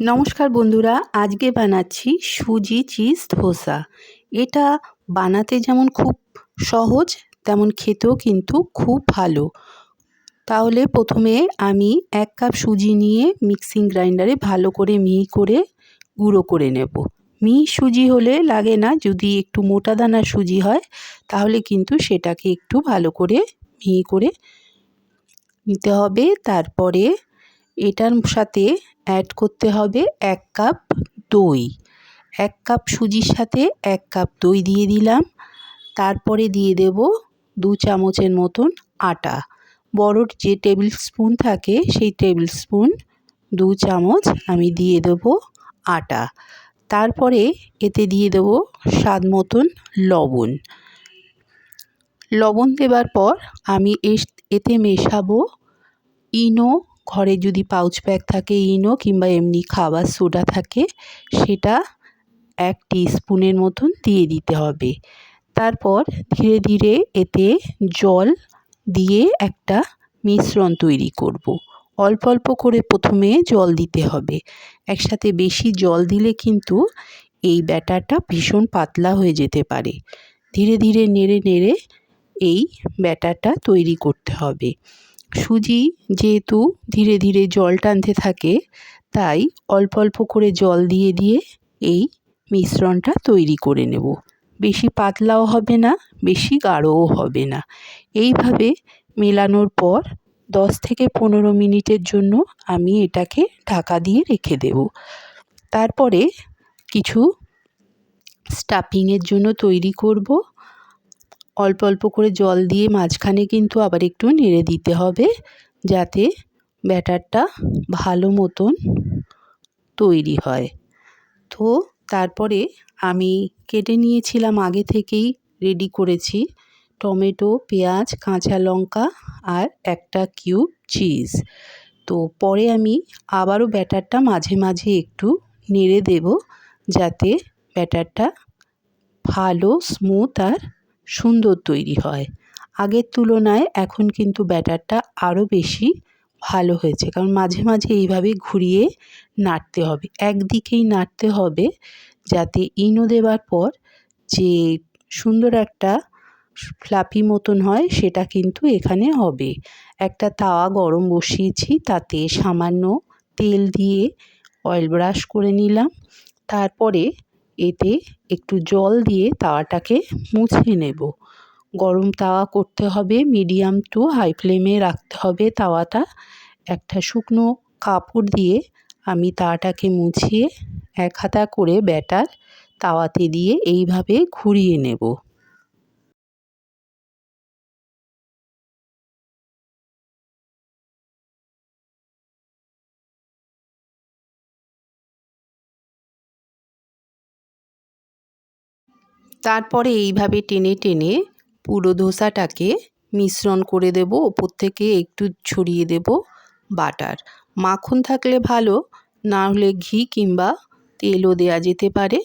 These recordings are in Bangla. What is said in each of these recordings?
নমস্কার বন্ধুরা, আজকে বানাচ্ছি সুজি চিজ ধোসা। এটা বানাতে যেমন খুব সহজ, তেমন খেতেও কিন্তু খুব ভালো। তাহলে প্রথমে আমি এক কাপ সুজি নিয়ে মিক্সিং গ্রাইন্ডারে ভালো করে মিহি করে গুঁড়ো করে নেব। মিহি সুজি হলে লাগে না, যদি একটু মোটা দানার সুজি হয়, তাহলে কিন্তু সেটাকে একটু ভালো করে মিহি করে নিতে হবে। তারপরে এটার সাথে অ্যাড করতে হবে এক কাপ দই। এক কাপ সুজির সাথে এক কাপ দই দিয়ে দিলাম। তারপরে দিয়ে দেব দু চামচের মতন আটা। বড়োর যে টেবিল স্পুন থাকে, সেই টেবিল স্পুন দু চামচ আমি দিয়ে দেব আটা। তারপরে এতে দিয়ে দেব স্বাদ মতন লবণ। লবণ দেবার পর আমি এতে মেশাবো ইনো ঘরে যদি পাউচ ব্যাগ থাকে ইনো কিংবা এমনি খাবার সোডা থাকে, সেটা এক স্পুনের মতন দিয়ে দিতে হবে। তারপর ধীরে ধীরে এতে জল দিয়ে একটা মিশ্রণ তৈরি করব। অল্প অল্প করে প্রথমে জল দিতে হবে। একসাথে বেশি জল দিলে কিন্তু এই ব্যাটারটা ভীষণ পাতলা হয়ে যেতে পারে। ধীরে ধীরে নেড়ে নেড়ে এই ব্যাটারটা তৈরি করতে হবে। সুজি যেহেতু ধীরে ধীরে জল টানতে থাকে, তাই অল্প অল্প করে জল দিয়ে দিয়ে এই মিশ্রণটা তৈরি করে নেব। বেশি পাতলাও হবে না, বেশি গাঢ়ও হবে না। এইভাবে মেলানোর পর দশ থেকে পনেরো মিনিটের জন্য আমি এটাকে ঢাকা দিয়ে রেখে দেব। তারপরে কিছু স্টাফিংয়ের জন্য তৈরি করব। অল্প অল্প করে জল দিয়ে মাঝখানে কিন্তু আবার একটু নেড়ে দিতে হবে, যাতে ব্যাটারটা ভালো মতন তৈরি হয়। তো তারপরে আমি কেটে নিয়েছিলাম আগে থেকেই রেডি করেছি টমেটো, পেঁয়াজ, কাঁচা লঙ্কা আর একটা কিউব চিজ। তো পরে আমি আবারও ব্যাটারটা মাঝে মাঝে একটু নেড়ে দেব, যাতে ব্যাটারটা ভালো, স্মুথ আর সুন্দর তৈরি হয়। আগের তুলনায় এখন কিন্তু ব্যাটারটা আরও বেশি ভালো হয়েছে। কারণ মাঝে মাঝে এইভাবে ঘুরিয়ে নাড়তে হবে। একদিকেই নাড়তে হবে যাতে ইনো দেওয়ার পর যে সুন্দর একটা ফ্লাপি মতন হয় সেটা কিন্তু এখানে হবে। একটা তাওয়া গরম বসিয়েছি, তাতে সামান্য তেল দিয়ে অয়েল ব্রাশ করে নিলাম। তারপরে এতে একটু জল দিয়ে তাওয়াটাকে মুছে নেব। গরম তাওয়া করতে হবে, মিডিয়াম টু হাই ফ্লেমে রাখতে হবে তাওয়াটা। একটা শুকনো কাপড় দিয়ে আমি তাওয়াটাকে মুছিয়ে এক হাতা করে ব্যাটার তাওয়াতে দিয়ে এইভাবে ঘুরিয়ে নেব। তারপরে এইভাবে টেনে টেনে পুরো ধোসাটাকে মিশ্রণ করে দেব। ওপর থেকে একটু ছড়িয়ে দেব বাটার। মাখন থাকলে ভালো, না হলে ঘি কিংবা তেলও দেওয়া যেতে পারে।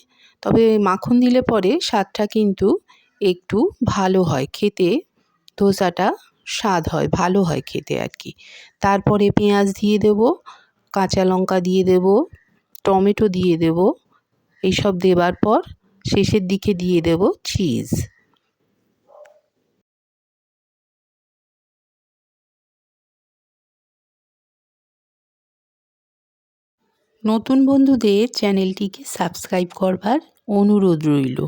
তবে মাখন দিলে পরে স্বাদটা কিন্তু একটু ভালো হয়, খেতে ধোসাটা স্বাদ হয়, ভালো হয় খেতে আর কি। তারপরে পেঁয়াজ দিয়ে দেব, কাঁচা লঙ্কা দিয়ে দেব, টমেটো দিয়ে দেব এইসব দেবার পর শেষের দিকে দিয়ে দেব চিজ নতুন বন্ধুদের চ্যানেলটিকে সাবস্ক্রাইব করবার অনুরোধ রইল।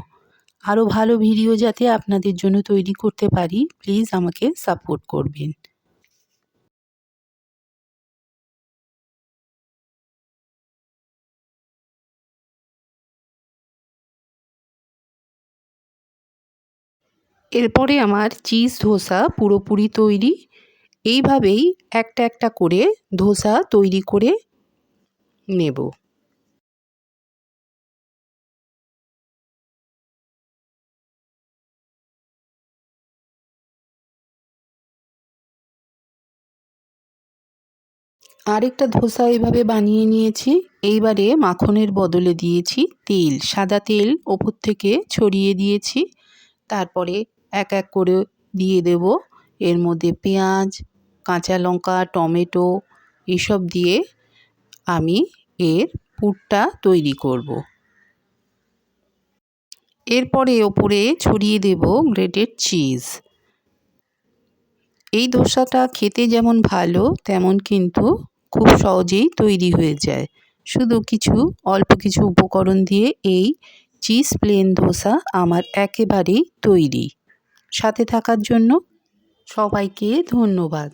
আরও ভালো ভিডিও যাতে আপনাদের জন্য তৈরি করতে পারি প্লিজ আমাকে সাপোর্ট করবেন। এরপরে আমার চিজ ধোসা পুরোপুরি তৈরি। এইভাবেই একটা একটা করে ধোসা তৈরি করে নেব। আরেকটা ধোসা এইভাবে বানিয়ে নিয়েছি। এইবারে মাখনের বদলে দিয়েছি তেল, সাদা তেল ওপর থেকে ছড়িয়ে দিয়েছি। তারপরে এক এক করে দিয়ে দেব। এর মধ্যে পেঁয়াজ, কাঁচা লঙ্কা, টমেটো এসব দিয়ে আমি এর পুরটা তৈরি করব। এরপরে ওপরে ছড়িয়ে দেব গ্রেটেড চিজ। এই দোসাটা খেতে যেমন ভালো, তেমন কিন্তু খুব সহজেই তৈরি হয়ে যায়। শুধু কিছু, অল্প কিছু উপকরণ দিয়ে এই চিজ প্লেন ধোসা আমার একেবারেই তৈরি। সাথে থাকার জন্য সবাইকে ধন্যবাদ।